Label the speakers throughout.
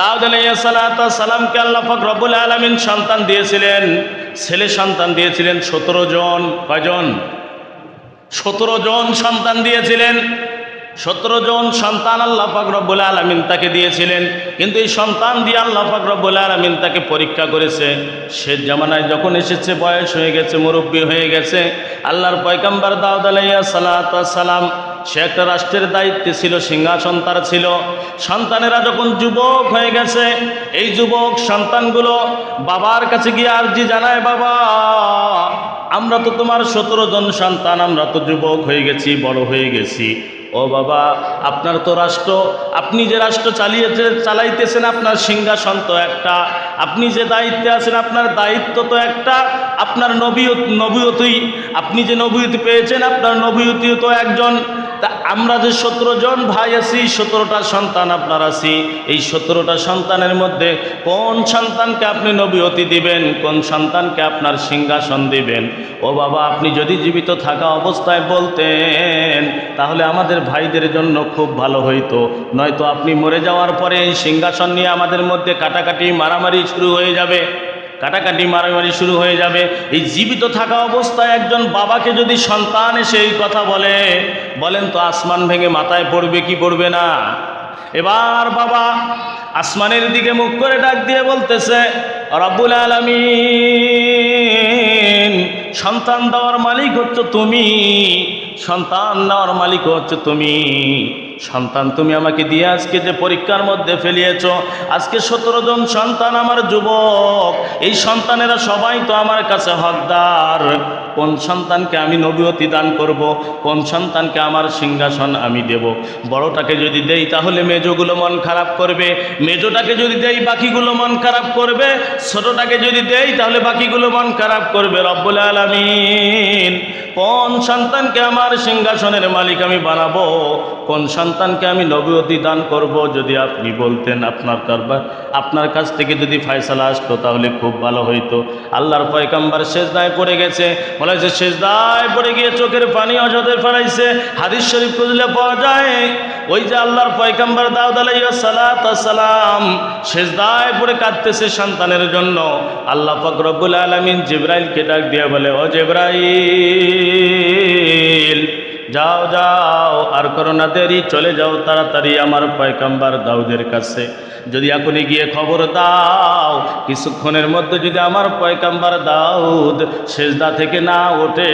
Speaker 1: দাউদ সালামকে আল্লাহ পাক রব্বুল আলমিন সন্তান দিয়েছিলেন। ছেলে সন্তান দিয়েছিলেন সতেরো জন। কয়জন? সতেরো জন সন্তান দিয়েছিলেন। সতেরো জন সন্তান আল্লাহ পাক রব্বুল আলমিন তাকে দিয়েছিলেন। কিন্তু এই সন্তান দিয়ে আল্লাহ পাক রব্বুল আলমিন তাকে পরীক্ষা করেছে। সে জামানায় যখন এসেছে, বয়স হয়ে গেছে, মুরব্বী হয়ে গেছে, আল্লাহর পয়কাম্বার দাউদ আলাইয়া সালাম সে একটা রাষ্ট্রের দায়িত্বে ছিল, সিংহাসন তার ছিল। সন্তানেরা যখন যুবক হয়ে গেছে, এই যুবক সন্তানগুলো বাবার কাছে গিয়ে আর্জি জানায়, বাবা, আমরা তো তোমার সতেরো জন সন্তান, আমরা তো যুবক হয়ে গেছি, বড় হয়ে গেছি। ও বাবা, আপনার তো রাষ্ট্র, আপনি যে রাষ্ট্র চালিয়েছে, চালাইতেছেন, আপনার সিংহাসন তো একটা। আপনি যে দায়িত্বে আছেন, আপনার দায়িত্ব তো একটা। আপনার নবীয় নবীয়তই, আপনি যে নবীয়তি পেয়েছেন, আপনার নবীয়তিও তো একজন। তা আমরা যে সতেরো জন ভাই আছি, সতেরোটা সন্তান আপনার আছি। এই সতেরোটা সন্তানের মধ্যে কোন সন্তানকে আপনি নবীয়তি দিবেন, কোন সন্তানকে আপনার সিংহাসন দিবেন? ও বাবা, আপনি যদি জীবিত থাকা অবস্থায় বলতেন, তাহলে আমাদের ভাইদের জন্য খুব ভালো হইতো। নয়তো আপনি মরে যাওয়ার পরে এই সিংহাসন নিয়ে আমাদের মধ্যে কাটাকাটি, মারামারি শুরু হয়ে যাবে। কাটাকাটি মারামারি শুরু হয়ে যাবে। এই জীবিত থাকা অবস্থায় একজন বাবাকে যদি সন্তান এসে এই কথা বলে, বলেন তো আসমান ভেঙে মাথায় পড়বে কি পড়বে না? এবার বাবা আসমানের দিকে মুখ করে ডাক দিয়ে বলতেছে, রব্বুল আলমিন, সন্তান দেওয়ার মালিক হচ্ছে তুমি, সন্তান নেওয়ার মালিক হচ্ছে তুমি। সন্তান, তুমি আমাকে দিয়ে আজকে যে পরীক্ষার মধ্যে ফেলিয়েছ, আজকে সতেরো জন সন্তান আমার যুবক, এই সন্তানেরা সবাই তো আমার কাছে হকদার। কোন সন্তানকে আমি নবীয়তি দান করব, কোন সন্তানকে আমার সিংহাসন আমি দেব? বড়টাকে যদি দেই, তাহলে মেজোগুলো মন খারাপ করবে। মেজোটাকে যদি দেই, বাকিগুলো মন খারাপ করবে। ছোটটাকে যদি দেই, তাহলে বাকিগুলো মন খারাপ করবে। রব্বুল আলমিন, কোন সন্তানকে আমার সিংহাসনের মালিক আমি বানাবো? কোন সন্তানকে আমি নবীয়তি দান করব যদি আপনি বলতেন আপনার কারবার। আপনার কাছ থেকে যদি ফয়সালা আসতো তাহলে খুব ভালো হইতো। আল্লাহর পয়কাম্বার শেষদায় পড়ে গেছে। বলে যে শেষদায় পড়ে গিয়ে চোখের পানি অজদের ফেলাইছে। হাদিস শরীফ খুঁজলে পাওয়া যায়, ওই যে আল্লাহর পয়কাম্বার দাউদ সালাম শেষদায় পড়ে কাঁদতেছে সন্তানের জন্য। আল্লাহ ফকরবুল আলমিন জিব্রাইলকে ডাক দিয়ে বলে, ও জিব্রাইল যাও যাও, আর করো না দেরি, চলে যাও তাড়াতাড়ি আমার পয়কাম্বার দাউদের কাছে। যদি এখনই গিয়ে খবর দাও, কিছুক্ষণের মধ্যে যদি আমার পয়কাম্বার দাউদ সেজদা থেকে না ওঠে,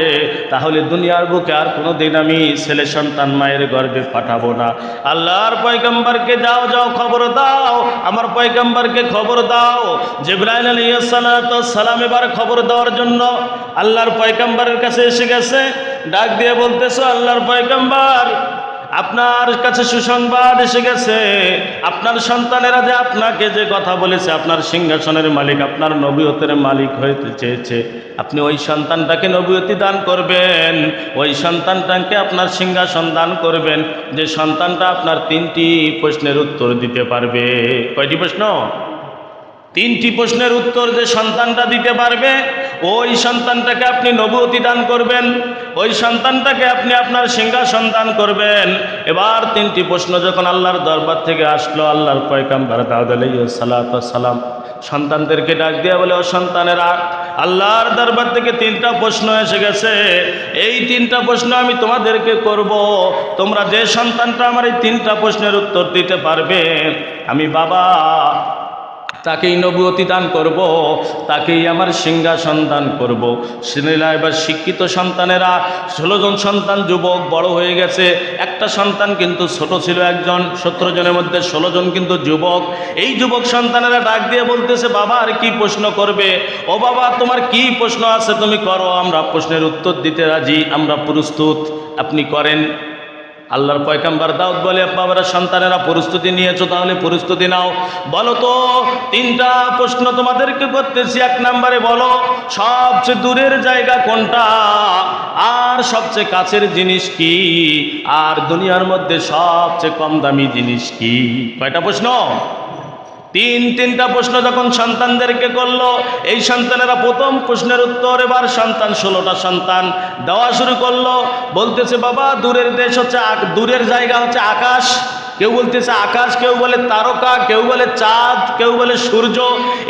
Speaker 1: তাহলে দুনিয়ার বুকে আর কোনো দিন আমি ছেলে সন্তান মায়ের গর্বে পাঠাবো না। আল্লাহর পয়কাম্বারকে যাও যাও, খবর দাও, আমার পয়কাম্বারকে খবর দাও। জিব্রাইল আলাইহিস সালাম এবার খবর দেওয়ার জন্য আল্লাহর পয়কাম্বারের কাছে এসে গেছে। ডাক দিয়ে বলতেছো, আল্লাহর পয়গাম্বার, আপনার কাছে সুসংবাদ এসে গেছে। আপনার সন্তানেরা যে আপনাকে যে কথা বলেছে, আপনার সিংহাসনের মালিক, আপনার নবীয়তের মালিক হইতে চেয়েছে। আপনি ওই সন্তানটাকে নবীয়তি দান করবেন। ওই সন্তানটাকে আপনার সিংহাসন দান করবেন। যে সন্তানটা আপনার তিনটি প্রশ্নের উত্তর দিতে পারবে। কয়টি প্রশ্ন? তিনটি প্রশ্নের উত্তর যে সন্তানটা দিতে পারবে ওই সন্তানটাকে আপনি নবুতি দান করবেন, ওই সন্তানটাকে আপনি আপনার সিংহাসন দান করবেন। এবার তিনটি প্রশ্ন যখন আল্লাহর দরবার থেকে আসলো, আল্লাহর দাউদ সালাম সন্তানদেরকে ডাক দিয়ে বলে, ও সন্তানেরা, আল্লাহর দরবার থেকে তিনটা প্রশ্ন এসে গেছে। এই তিনটা প্রশ্ন আমি তোমাদেরকে করব। তোমরা যে সন্তানটা আমার এই তিনটা প্রশ্নের উত্তর দিতে পারবে, আমি বাবা তাকেই নবুয়তি দান করব, তাকেই আমার সিংহাসন দান করব। সিনেলা এবার শিক্ষিত সন্তানেরা, ষোলো জন সন্তান, যুবক, বড় হয়ে গেছে। একটা সন্তান কিন্তু ছোট ছিল একজন, সতেরো জনের মধ্যে ষোলো জন কিন্তু যুবক। এই যুবক সন্তানেরা ডাক দিয়ে বলতেছে, বাবা, আর কি প্রশ্ন করবে? ও বাবা, তোমার কি প্রশ্ন আছে তুমি করো, আমরা প্রশ্নের উত্তর দিতে রাজি, আমরা প্রস্তুত। আপনি করেন। আল্লাহর পয়কাম্বার দাউদ বলে বাবারা সন্তানেরা প্রস্তুতি নিয়েছো, তাহলে প্রস্তুতি নাও। বলো তো, তিনটা প্রশ্ন তোমাদেরকে করতেছি। এক নম্বরে বলো, সবচেয়ে দূরের জায়গা কোনটা? আর সবচেয়ে কাছের জিনিস কি? আর দুনিয়ার মধ্যে সবচেয়ে কম দামি জিনিস কি? কয়টা প্রশ্ন? তিন তিনটা প্রশ্ন যখন সন্তানদেরকে করল, এই সন্তানেরা প্রথম প্রশ্নের উত্তর, এবার সন্তান ষোলোটা সন্তান দেওয়া শুরু করল। বলতেছে, বাবা, দূরের দেশ হচ্ছে দূরের জায়গা হচ্ছে আকাশ। কেউ বলতেছে আকাশ, কেউ বলে তারকা, কেউ বলে চাঁদ, কেউ বলে সূর্য,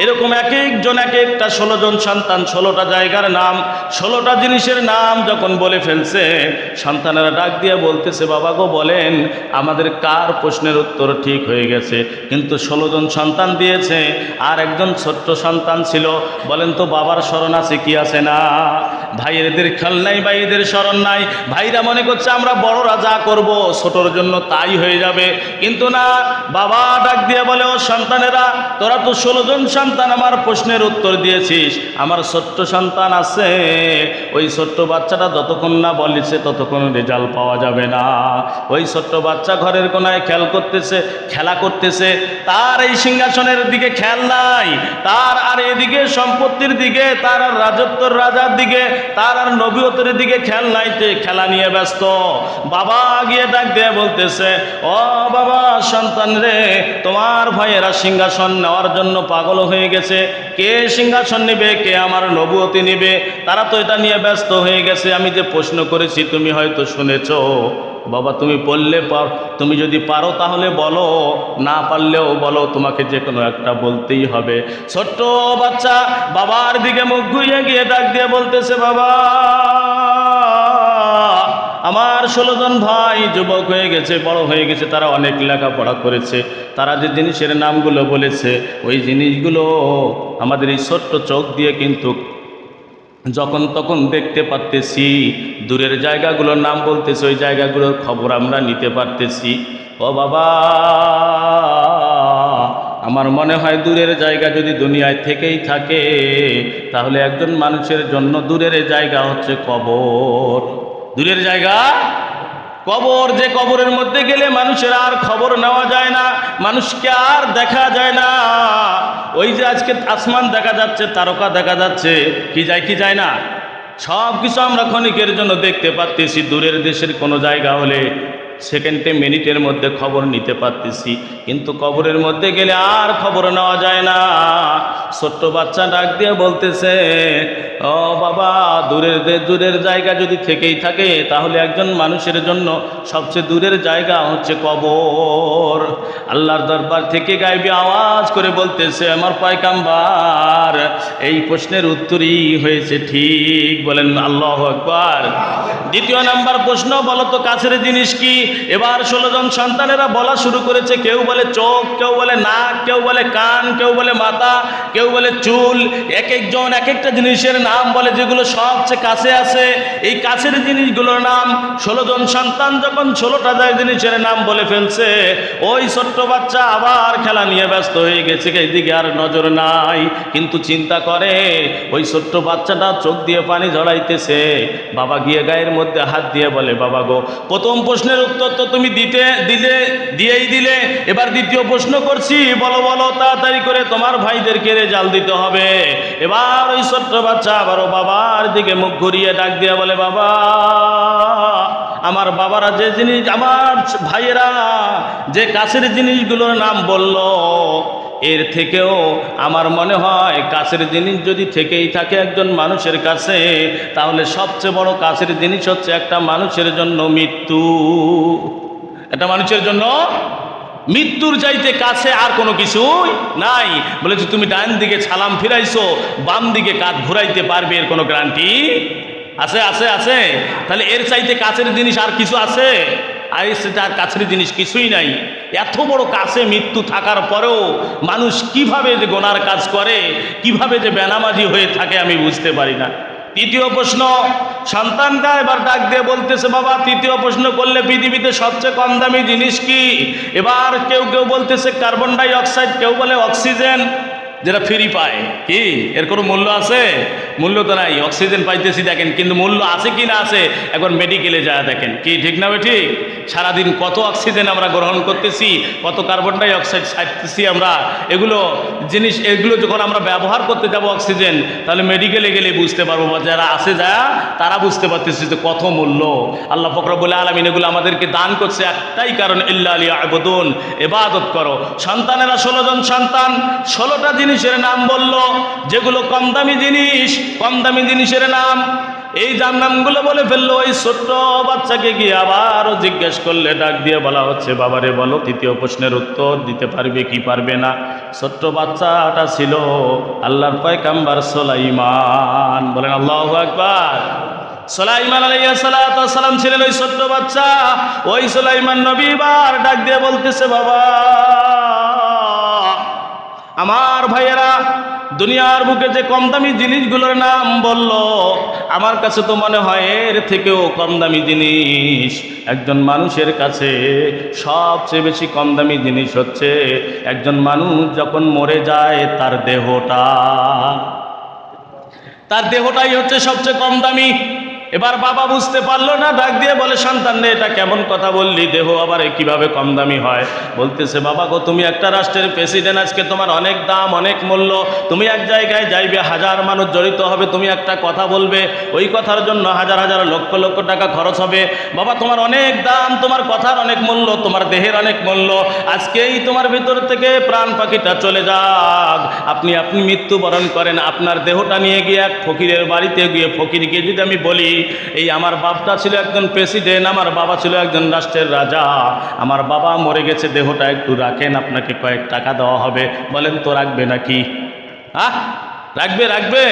Speaker 1: এরকম এক একজন, এক একটা ষোলো জন সন্তান, ষোলোটা জায়গার নাম, ষোলোটা জিনিসের নাম যখন বলে ফেলছে, সন্তানেরা ডাক দিয়ে বলতেছে, বাবা গো, বলেন, আমাদের কার প্রশ্নের উত্তর ঠিক হয়ে গেছে? কিন্তু ষোলো জন সন্তান দিয়েছে, আর একজন ছোট্ট সন্তান ছিল, বলেন তো বাবার স্মরণ আছে কি আছে না? ভাইয়েদের খেল নাই ভাইদের স্মরণ নাই। ভাইরা মনে করছে আমরা বড়রা যা করব, ছোটর জন্য তাই হয়ে যাবে। কিন্তু না, বাবা ডাক দিয়ে বলে, ও সন্তানেরা, তোরা তো ষোলো জন সন্তান, আমার প্রশ্নের উত্তর দিয়েছিস। আমার ছোট্ট সন্তান আছে, ওই ছোট্ট বাচ্চাটা যতক্ষণ না বলিছে, ততক্ষণ রেজাল্ট পাওয়া যাবে না। ওই ছোট্ট বাচ্চা ঘরের কোনায় খেয়াল করতেছে, খেলা করতেছে। তার এই সিংহাসনের দিকে খেয়াল নাই, তার আর এদিকে সম্পত্তির দিকে, তার আর রাজত্বর রাজার দিকে তার আর নবীয়তের দিকে খেল নাইতে খেলা নিয়ে ব্যস্ত। বাবা গিয়ে ডাক দিয়ে বলতেছে, ও বাবা, সন্তান রে, তোমার ভাইয়েরা সিংহাসন নেওয়ার জন্য পাগল হয়ে গেছে। কে সিংহাসন নিবে? কে আমার নবুয়তি নিবে? তারা তো এটা নিয়ে ব্যস্ত হয়ে গেছে। আমি যে প্রশ্ন করেছি, তুমি হয়তো শুনেছ। বাবা, তুমি বললে পার, তুমি যদি পারো তাহলে বলো, না পারলেও বলো, তোমাকে যে কোনো একটা বলতেই হবে। ছোট্ট বাচ্চা বাবার দিকে মুখ ঘুরিয়ে গিয়ে ডাক দিয়ে বলতেছে, বাবা, আমার ষোলো জন ভাই যুবক হয়ে গেছে, বড় হয়ে গেছে, তারা অনেক লেখাপড়া করেছে। তারা যে জিনিসের নামগুলো বলেছে, ওই জিনিসগুলো আমাদের এই ছোট্ট চোখ দিয়ে কিন্তু যখন তখন দেখতে পারতেছি, দূরের জায়গাগুলোর নাম বলতেছি, ওই জায়গাগুলোর খবর আমরা নিতে পারতেছি। ও বাবা, আমার মনে হয় দূরের জায়গা যদি দুনিয়ায় থেকেই থাকে, তাহলে একজন মানুষের জন্য দূরের জায়গা হচ্ছে কবর। দূরের জায়গা? কবর যে কবরের মধ্যে গেলে মানুষের আর খবর নেওয়া যায় না, মানুষকে আর দেখা যায় না। ওই যে আজকে আসমান দেখা যাচ্ছে, তারকা দেখা যাচ্ছে, কি যায় কি যায় না? সব কিছু আমরা ক্ষণিকের জন্য দেখতে পাচ্তেছি দূরের দেশের কোনো জায়গা হলে সেকেন্ডে মিনিটের মধ্যে খবর নিতে পারতেছি। কিন্তু কবরের মধ্যে গেলে আর খবর নেওয়া যায় না। ছোট্ট বাচ্চা ডাক দিয়ে বলতেছে, ও বাবা, দূরের দূরের জায়গা যদি থেকেই থাকে, তাহলে একজন মানুষের জন্য সবচেয়ে দূরের জায়গা হচ্ছে কবর। আল্লাহর দরবার থেকে গাইবি আওয়াজ করে বলতেছে, আমার পয়কাম্বার এই প্রশ্নের উত্তরই হয়েছে ঠিক। বলেন, আল্লাহ আকবার। দ্বিতীয় নাম্বার প্রশ্ন, বলো তো কাছের জিনিস কি? এবার ষোলো জন সন্তানেরা বলা শুরু করেছে, কেউ বলে চোখ, কেউ বলে নাক, কেউ বলে কান, কেউ বলে মাথা কেউ বলে চুল, এক একজন এক একটা জিনিসের নাম বলে যেগুলো সবচেয়ে কাছে আছে। এই কাছের জিনিসগুলোর নাম ষোলো জন সন্তান যখন ষোলোটা জিনিসের নাম বলে ফেলছে, ওই ছোট্ট বাচ্চা আবার খেলা নিয়ে ব্যস্ত হয়ে গেছে, এইদিকে আর নজর নাই। কিন্তু চিন্তা করে, ওই ছোট্ট বাচ্চাটা চোখ দিয়ে পানি ঝড়াইতেছে বাবা গিয়ে গায়ের মধ্যে হাত দিয়ে বলে, বাবা গো, প্রথম প্রশ্নের উত্তর তো তুমি দিতে, দিলে, দিয়েই দিলে। এবার দ্বিতীয় প্রশ্ন করছি, বলো বলো, তাড়াতাড়ি করে তোমার ভাইদেরকে রেজাল্ট দিতে হবে। এবার ওই ছোট্ট বাচ্চা আবারও বাবার দিকে মুখ ঘুরিয়ে ডাক দিয়ে বলে, বাবা, আমার বাবারা যে জিনিস, আমার ভাইয়েরা যে কাছের জিনিসগুলোর নাম বলল, এর থেকেও আমার মনে হয় কাছের জিনিস যদি থেকেই থাকে একজন মানুষের কাছে, তাহলে সবচেয়ে বড় কাছের জিনিস হচ্ছে একটা মানুষের জন্য মৃত্যু। একটা মানুষের জন্য মৃত্যুর চাইতে কাছে আর কোনো কিছুই নাই। বলেছে, তুমি ডান দিকে ছালাম ফিরাইছো, বাম দিকে কাত ঘুরাইতে পারবে, এর কোনো গ্যারান্টি আছে আছে আছে? তাহলে এর চাইতে কাছের জিনিস আর কিছু আছে? আর আর কাছের জিনিস কিছুই নাই। এত বড় কাছে মৃত্যু থাকার পরেও মানুষ কীভাবে যে গোনার কাজ করে, কীভাবে যে বেনামাজি হয়ে থাকে আমি বুঝতে পারি না। তৃতীয় প্রশ্ন সন্তানটা এবার ডাক দিয়ে বলতেছে, বাবা, তৃতীয় প্রশ্ন করলে পৃথিবীতে সবচেয়ে কম দামি জিনিস কি? এবার কেউ কেউ বলতেছে, কার্বন ডাই অক্সাইড। কেউ বলে, অক্সিজেন। যেটা ফ্রি পায়। কি? এর কোনো মূল্য আছে? মূল্য তো নাই, অক্সিজেন পাইতেছি দেখেন, কিন্তু মূল্য আছে কি না আছে একবার মেডিকেলে যায় দেখেন। কি ঠিক না ঠিক? সারাদিন কত অক্সিজেন আমরা গ্রহণ করতেছি, কত কার্বন ডাই অক্সাইড ছাড়তেছি আমরা। এগুলো জিনিস, এগুলো যখন আমরা ব্যবহার করতে যাব অক্সিজেন, তাহলে মেডিকেলে গেলে বুঝতে পারব বা যারা আসে যায় তারা বুঝতে পারতেছি যে কত মূল্য। আল্লাহ ফকরবুল আলমিন, এগুলো আমাদেরকে দান করছে একটাই কারণ, ইল্লা আলী আবদুন এবাদত করো। সন্তানেরা ষোলো জন সন্তান, ষোলোটা জিনিসের নাম বলল, যেগুলো কম দামি জিনিস কম দামি জিনিসের নাম। এই যার নামগুলো বলে ফেলল, ওই ছোট্ট বাচ্চাকে গিয়ে আবারও জিজ্ঞেস করলে, ডাক দিয়ে বলা হচ্ছে, বাবারে বলো, তৃতীয় প্রশ্নের উত্তর দিতে পারবে কি পারবে না? ছোট্ট বাচ্চাটা ছিল আল্লাহর পয়কাম্বার সোলাইমান। বলেন, আল্লাহ আকবার। সোলাইমান আলাইসালাম ছিলেন ওই ছোট্ট বাচ্চা। ওই সোলাইমান নবী বার ডাক দিয়ে বলতেছে, বাবা, আমার ভাইয়েরা দুনিয়ার বুকে যে কম দামি জিনিসগুলোর নাম বলল, আমার কাছে তো মনে হয় এর থেকেও কম দামি জিনিস। একজন মানুষের কাছে সবচেয়ে বেশি কম দামি জিনিস হচ্ছে, একজন মানুষ যখন মরে যায়, তার দেহটা, তার দেহটাই হচ্ছে সবচেয়ে কম দামি এবার বাবা বুঝতে পারল না, ডাক দিয়ে বলে, সন্তান রে, এটা কেমন কথা বললি? দেহ আবার কীভাবে কম দামি হয়? বলতেছে, বাবা গো, তুমি একটা রাষ্ট্রের প্রেসিডেন্ট আজকে তোমার অনেক দাম, অনেক মূল্য। তুমি এক জায়গায় যাইবে, হাজার মানুষ জড়িত হবে, তুমি একটা কথা বলবে। ওই কথার জন্য হাজার হাজার, লক্ষ লক্ষ টাকা খরচ হবে। বাবা, তোমার অনেক দাম, তোমার কথার অনেক মূল্য, তোমার দেহের অনেক মূল্য। আজকেই তোমার ভিতর থেকে প্রাণ পাখিটা চলে যাক। আপনি আপনি মৃত্যুবরণ করেন। আপনার দেহটা নিয়ে গিয়ে এক ফকিরের বাড়িতে গিয়ে, ফকিরকে যদি আমি বলি এই আমার বাপটা ছিল একজন প্রেসিডেন্ট, আমার বাবা ছিল একজন রাষ্ট্রের রাজা। আমার বাবা মরে গেছে, দেহটা একটু রাখেন, আপনাকে কয়েক টাকা দেওয়া হবে। বলেন, তো রাখবে নাকি? হ্যাঁ রাখবে রাখবে।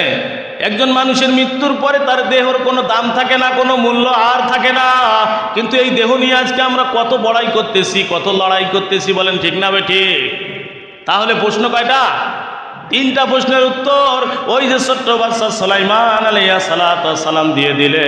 Speaker 1: একজন মানুষের মৃত্যুর পরে তার দেহর কোনো দাম থাকে না, কোনো মূল্য আর থাকে না। কিন্তু এই দেহ নিয়ে আজকে আমরা কত বড়াই করতেছি, কত লড়াই করতেছি, বলেন, ঠিক না বে ঠিক? তাহলে প্রশ্ন কয়টা? তিনটা প্রশ্নের উত্তর ওই যে ছোট্ট বাচ্চা সালাইমান আলাইয়া সালাম দিয়ে দিলে